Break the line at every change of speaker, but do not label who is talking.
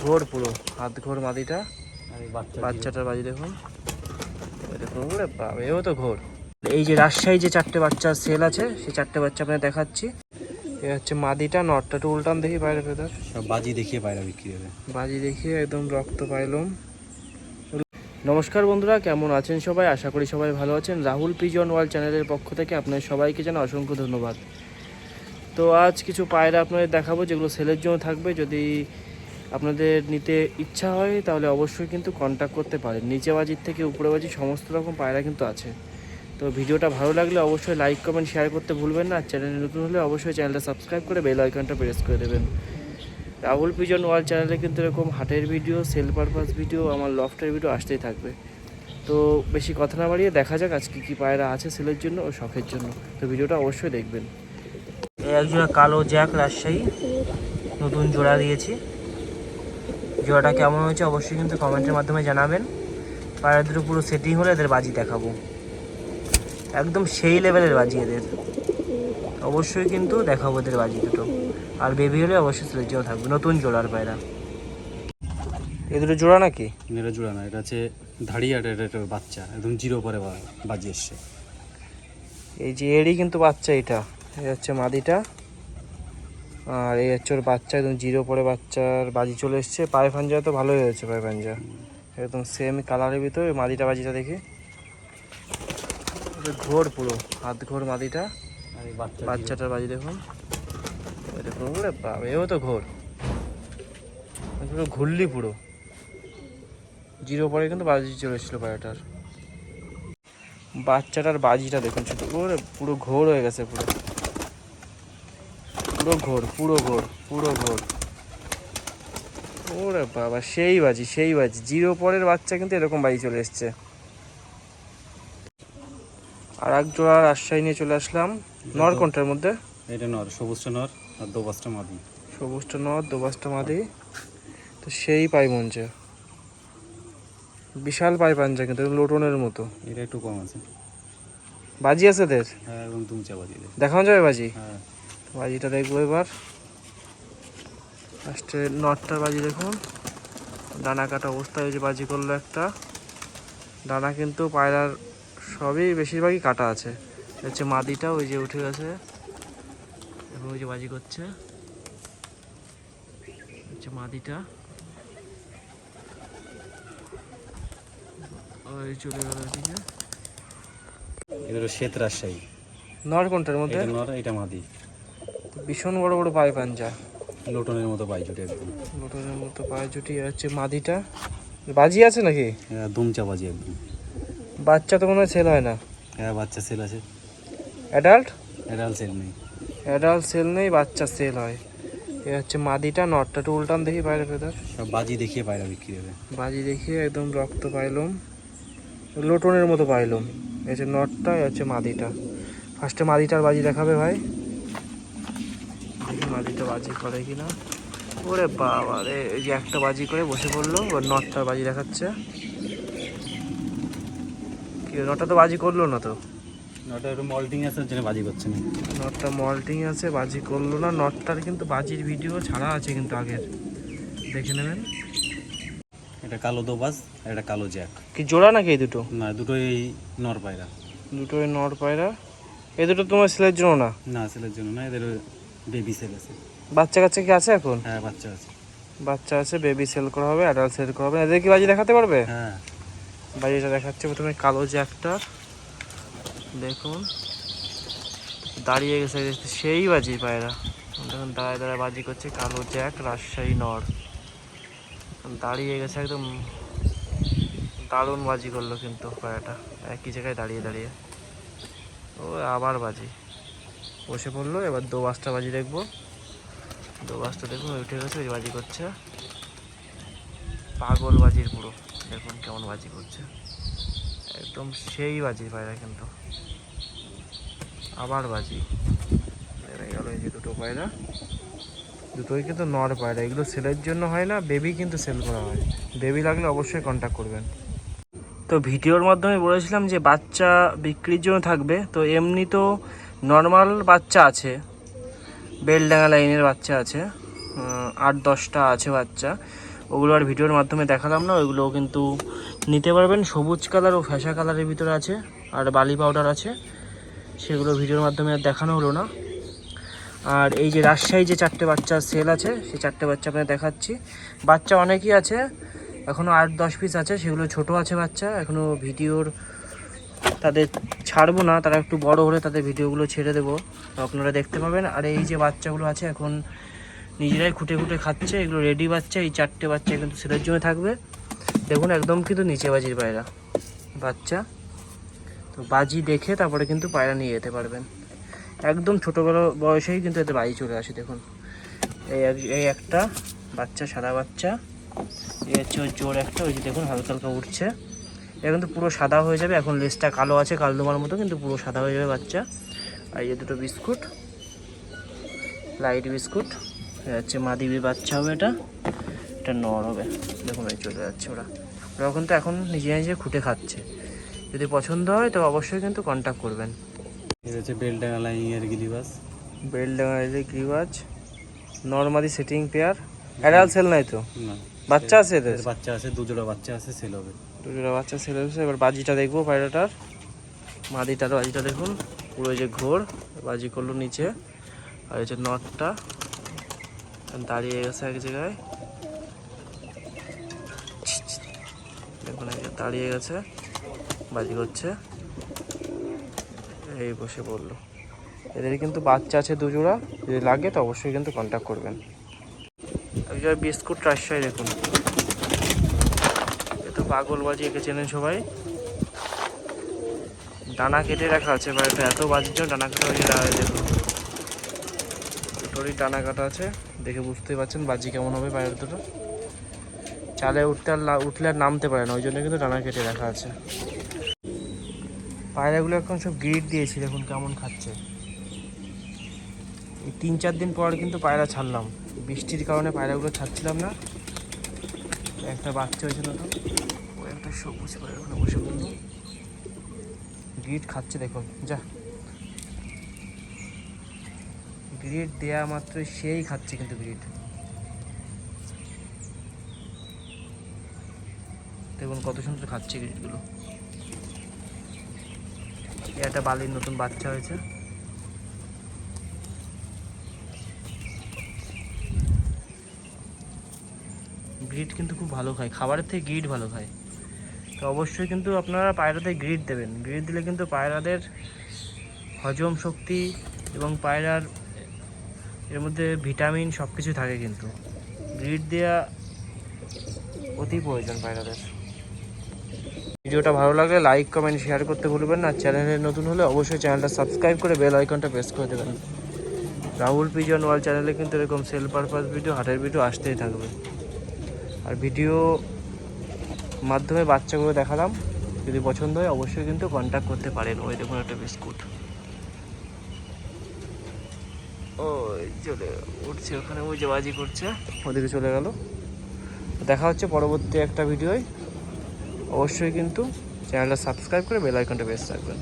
ঘোর পুরো হাত ঘোর মাদিটা বাচ্চাটার বাজি দেখুন। দেখুন এও তো ঘোর। এই যে রাজশাহী যে চারটে বাচ্চা সেল আছে সেই চারটে বাচ্চা আপনাকে দেখাচ্ছি। এ হচ্ছে মাদিটা নটটা একটু উল্টান দেখি বাইরে
সব বাজি দেখিয়ে পায়রা বিক্রি হবে।
বাজি দেখিয়ে একদম রক্ত পাইলাম। নমস্কার বন্ধুরা কেমন আছেন সবাই? আশা করি সবাই ভালো আছেন। রাহুল পিজন ওয়ার্ল্ড চ্যানেলের পক্ষ থেকে আপনাদের সবাইকে জানা অসংখ্য ধন্যবাদ। তো আজ কিছু পায়রা আপনাদের দেখাবো যেগুলো সেলের জন্য থাকবে। যদি আপনাদের নিতে ইচ্ছা হয়, তাহলে অবশ্যই কিন্তু কন্ট্যাক্ট করতে পারেন। নিচে বাজির থেকে উপরে বাজি সমস্ত রকম পায়রা কিন্তু আছে। তো ভিডিওটা ভালো লাগলে অবশ্যই লাইক কমেন্ট শেয়ার করতে ভুলবেন না। আর চ্যানেলে নতুন হলে অবশ্যই চ্যানেলটা সাবস্ক্রাইব করে বেল আইকনটা প্রেস করে দেবেন। রাহুল পিজন ওয়ার্ল্ড চ্যানেলে কিন্তু এরকম হাটের ভিডিও সেল পারপাস ভিডিও আমার লফটের ভিডিও আসতেই থাকবে। তো বেশি কথা না বাড়িয়ে দেখা যাক আজকে কী পায়রা আছে সেলের জন্য ও শখের জন্য। তো ভিডিওটা অবশ্যই দেখবেন। একজোড়া কালো জ্যাক রাজশাহী। নতুন জোড়া দিয়েছি। জোড়াটা কেমন হয়েছে অবশ্যই কিন্তু কমেন্টের মাধ্যমে জানাবেন। পায়রা দুটো পুরো সেটিং হলে এদের বাজি দেখাবো। একদম সেই লেভেলের বাজি এদের। অবশ্যই কিন্তু দেখাবো এদের বাজি দুটো। আর বেবি হলে অবশ্যই সেলের জন্য থাকবে। নতুন জোড়ার পায়রা। এ দুটো জোড়া নাকি?
এটা জোড়া না এটা হচ্ছে ধাড়ি আর এটা একটা বাচ্চা। একদম জিরো পরে বাজি এসছে।
এই যে এরই কিন্তু বাচ্চা এটা। এই হচ্ছে মাদিটা। আর এই হচ্ছে ওর বাচ্চা একদম জিরো পরে বাচ্চার বাজি চলে এসছে। পায়ে পাঞ্জা তো ভালোই হয়েছে পায়ে পাঞ্জা একদম সেম কালারের ভিতরে মাদিটা বাজিটা দেখি। ঘোর পুরো হাত ঘোর মাদিটা।
আর এই
বাচ্চাটার বাজি দেখুন। এই দেখুন বাবা এও তো ঘোর। পুরো ঘুরলি পুরো। জিরো পরে কিন্তু বাজি চলে এসেছিল পায়রাটার। বাচ্চাটার বাজিটা দেখুন শুধু পুরো ঘোর হয়ে গেছে পুরো। পুরো ঘোর পুরো ঘোর পুরো ঘোর। ওরে বাবা সেই বাজি সেই বাজি। জিরো পরের বাচ্চা কিন্তু এরকম বাজি চলে এসছে। আর এক জোড়া রাজশাহী নিয়ে চলে আসলাম নর কোনটার মধ্যে।
এটা নর সবুজটা নর আর দো পাঁচটা মাদি।
সবুজটা নর দোবাসটা মাদি। তো সেই পাই মঞ্চে বিশাল পাই পাঞ্জা কিন্তু লোটনের মতো।
এটা একটু কম আছে।
বাজি আছে এদের?
হ্যাঁ এবং দুমচা বাজি
দেখানো যাবে বাজি?
হ্যাঁ।
বাজিটা দেখব এবার। ফার্স্টে নটটার বাজি দেখুন। ডানা কাটা অবস্থায় ওই যে বাজি করল একটা। ডানা কিন্তু পায়রার সবই বেশিরভাগই কাটা আছে। হচ্ছে মাদিটা ওই যে উঠে গেছে। এবং ওই যে বাজি করছে। হচ্ছে মাদিটা। ওই চলে গেল
হলো শ্বেত রাজশাহী।
নর কোনটার মধ্যে?
নর এটা মাদি।
ভীষণ বড় বড় পায়ে পাঞ্জা
লোটনের মতো পাই জুটে একদম।
মোটরের মতো পায়ে জুটি আর হচ্ছে মাদিটা। বাজি আছে নাকি?
হ্যাঁ দুমচা বাজি একদম।
বাচ্চা তো মনে হয় সেল হয় না।
হ্যাঁ বাচ্চা সেল আছে।
অ্যাডাল্ট?
এডাল সেল নেই।
অ্যাডাল্ট সেল নেই বাচ্চা সেল হয়। এ হচ্ছে মাদিটা নটটা একটু উল্টান দেখি বাইরে ভেতর।
সব বাজি দেখিয়ে পায়রা বিক্রি হবে।
বাজি দেখিয়ে একদম রক্ত পাইলাম। লোটনের মতো পাইলাম। এই হচ্ছে নটটা এ হচ্ছে মাদিটা। ফার্স্টে মাদিটার বাজি দেখাবে ভাই। দেখি মাদিটা বাজি করে কিনা? ওরে বাবা রে এই যে একটা বাজি করে বসে পড়ল ওর নটটার বাজি দেখাচ্ছে। কি নটটা তো বাজি করল না তো?
নটা একটু মল্টিং আছে জন্য বাজি করছে না।
নটটা মল্টিং আছে বাজি করল না। নটটার কিন্তু বাজির ভিডিও ছাড়া আছে কিন্তু আগের। দেখে নেবেন।
এটা কালো দোবাজ এটা কালো জ্যাক।
কি জোড়া নাকি এই দুটো?
না দুটোই নর পায়রা।
দুটোই নর পায়রা। এই দুটো তোমার সেলের জন্য না?
না সেলের জন্য না এদের বেবি সেল আছে।
বাচ্চা কাচ্চা কি আছে এখন?
হ্যাঁ বাচ্চা আছে।
বাচ্চা আছে বেবি সেল করা হবে অ্যাডাল্ট সেল করা হবে। এদের কি বাজি দেখাতে পারবে?
হ্যাঁ।
বাজিটা দেখাচ্ছে প্রথমে কালো যে একটা। দেখুন। দাঁড়িয়ে গেছে সেই বাজি পায়রা। দেখুন দাঁড়ায় দাঁড়ায় বাজি করছে কালো জ্যাক রাজশাহী নর। দাঁড়িয়ে গেছে একদম দারুণ বাজি করল কিন্তু পায়রাটা। একই জায়গায় দাঁড়িয়ে দাঁড়িয়ে। ও আবার বাজি। বসে পড়ল, এবার দো বাসটা বাজি দেখব। দো বাসটা দেখুন উঠে গেছে, ওই বাজি করছে। পাগল বাজির পুরো, দেখুন কেমন বাজি করছে। একদম সেই বাজি পায়রা কিন্তু আবার বাজি। গেল এই যে দুটো পায়রা। দুটোই কিন্তু নর পায়রা, এগুলো সেলের জন্য হয় না, বেবি কিন্তু সেল করা হয়। বেবি লাগলে অবশ্যই কন্ট্যাক্ট করবেন। তো ভিডিওর মাধ্যমে বলেছিলাম যে বাচ্চা বিক্রির জন্য থাকবে, তো এমনি তো নর্মাল বাচ্চা আছে। বেলডাঙ্গা লাইনের বাচ্চা আছে। আট, দশটা আছে বাচ্চা। ওগুলো আর ভিডিওর মাধ্যমে দেখালাম না ওইগুলো কিন্তু নিতে পারবেন। সবুজ কালার ও ফ্যাশা কালারের ভিতরে আছে, আর বালি পাউডার আছে। সেগুলো ভিডিওর মাধ্যমে দেখানো হলো না। আর এই যে রাজশাহী যে চারটে বাচ্চা সেল আছে, সেই চারটে বাচ্চা আপনাকে দেখাচ্ছি। বাচ্চা অনেকই আছে এখনও আট, দশ পিস আছে, সেগুলো ছোট আছে বাচ্চা। এখনও ভিডিওর তাদের ছাড়বো না, তারা একটু বড় হলে তাদের ভিডিওগুলো ছেড়ে দেবো। তো আপনারা দেখতে পাবেন, আর এই যে বাচ্চাগুলো আছে এখন নিজেরাই খুঁটে খুঁটে খাচ্ছে, এগুলো রেডি বাচ্চা, এই চারটে বাচ্চা কিন্তু সেলের জন্য থাকবে। দেখুন একদম কিন্তু নিচে বাজির পায়রা, বাচ্চা। তো বাজি দেখে তারপরে কিন্তু পায়রা নিয়ে যেতে পারবেন। একদম ছোটোবেলা বয়সেই কিন্তু এতে বাজি চলে আসে, দেখুন। এই এই একটা বাচ্চা, সাদা বাচ্চা। এই হচ্ছে ওর জোর একটা, ওই যে দেখুন হালকা হালকা উঠছে। এটা কিন্তু পুরো সাদা হয়ে যাবে। এখন লেজটা কালো আছে কালদোমার মতো কিন্তু পুরো সাদা হয়ে যাবে বাচ্চা। আর এই দুটো বিস্কুট লাইট বিস্কুট হচ্ছে মাদিবি বাচ্চা হবে এটা। এটা নর হবে দেখুন এই চলে যাচ্ছে ওরা। ওরা কিন্তু এখন নিজে নিজে খুঁটে খাচ্ছে। যদি পছন্দ হয় তো অবশ্যই কিন্তু কন্ট্যাক্ট করবেন।
গিলিবাস
নর্মালি সেটিং পেয়ার। সেল নাই তো? বাচ্চা আছে এদের
বাচ্চা আছে দুজোড়া বাচ্চা আছে সেল হবে।
দুজোড়া বাচ্চা ছেলে হয়েছে। এবার বাজিটা দেখব পায়রাটার। মাদিটার বাজিটা দেখুন। পুরো যে ঘোর, বাজি করল নিচে। আর যে নটটা। দাঁড়িয়ে গেছে এক জায়গায়। দেখুন দাঁড়িয়ে গেছে, বাজি করছে। এই বসে বলল এদের কিন্তু বাচ্চা আছে দুজোড়া। যদি লাগে তো অবশ্যই কিন্তু কন্ট্যাক্ট করবেন। বিস্কুট রাজশাহী দেখুন। পাগল বাজি একে চেনেন সবাই। ডানা কেটে রাখা আছে বাড়িতে এত বাজির জন্য ডানা কাটা হয়ে দাঁড়ায়, দেখুন। দুটোরই ডানা কাটা আছে, দেখে বুঝতেই পারছেন বাজি কেমন হবে বাইরের দুটো। চালে উঠতে আর উঠলে আর নামতে পারে না, ওই জন্য কিন্তু ডানা কেটে রাখা আছে। পায়রাগুলো এখন সব গ্রিড দিয়েছি, দেখুন কেমন খাচ্ছে। এই তিন চার দিন পর কিন্তু পায়রা ছাড়লাম। বৃষ্টির কারণে পায়রাগুলো ছাড়ছিলাম না। একটা বাচ্চা হয়েছিল তো। ও একটা সবুজ পায়রা ওখানে বসে পড়ল। গ্রিড খাচ্ছে দেখুন যা। গ্রিড দেয়া মাত্র সেই খাচ্ছে কিন্তু গ্রিড দেখুন কত সুন্দর খাচ্ছে গ্রিডগুলো এই একটা বালির নতুন বাচ্চা হয়েছে। গ্রিড কিন্তু খুব ভালো খায়। খাবারের থেকে গ্রিড ভালো খায়। তো অবশ্যই কিন্তু আপনারা পায়রাতে গ্রিড দেবেন। গ্রিড দিলে কিন্তু পায়রাদের হজম শক্তি এবং পায়রার এর মধ্যে ভিটামিন সব কিছু থাকে কিন্তু। গ্রিড দেওয়া অতি প্রয়োজন পায়রাদের। ভিডিওটা ভালো লাগলে লাইক কমেন্ট শেয়ার করতে ভুলবেন না। চ্যানেলে নতুন হলে অবশ্যই চ্যানেলটা সাবস্ক্রাইব করে বেল আইকনটা প্রেস করে দেবেন। রাহুল পিজন ওয়াল চ্যানেলে কিন্তু এরকম সেল পারপাস ভিডিও হাটের ভিডিও আসতেই থাকবে। আর ভিডিও মাধ্যমে বাচ্চাগুলো দেখালাম। যদি পছন্দ হয়, অবশ্যই কিন্তু কন্ট্যাক্ট করতে পারেন। ওই দেখুন একটা বিস্কুট। ওই চলে উঠছে ওখানে, ওই যে বাজি করছে। ওদিকে চলে গেল। দেখা হচ্ছে পরবর্তী একটা ভিডিওয়। অবশ্যই কিন্তু চ্যানেলটা সাবস্ক্রাইব করে বেল আইকনটা বেশ রাখবেন।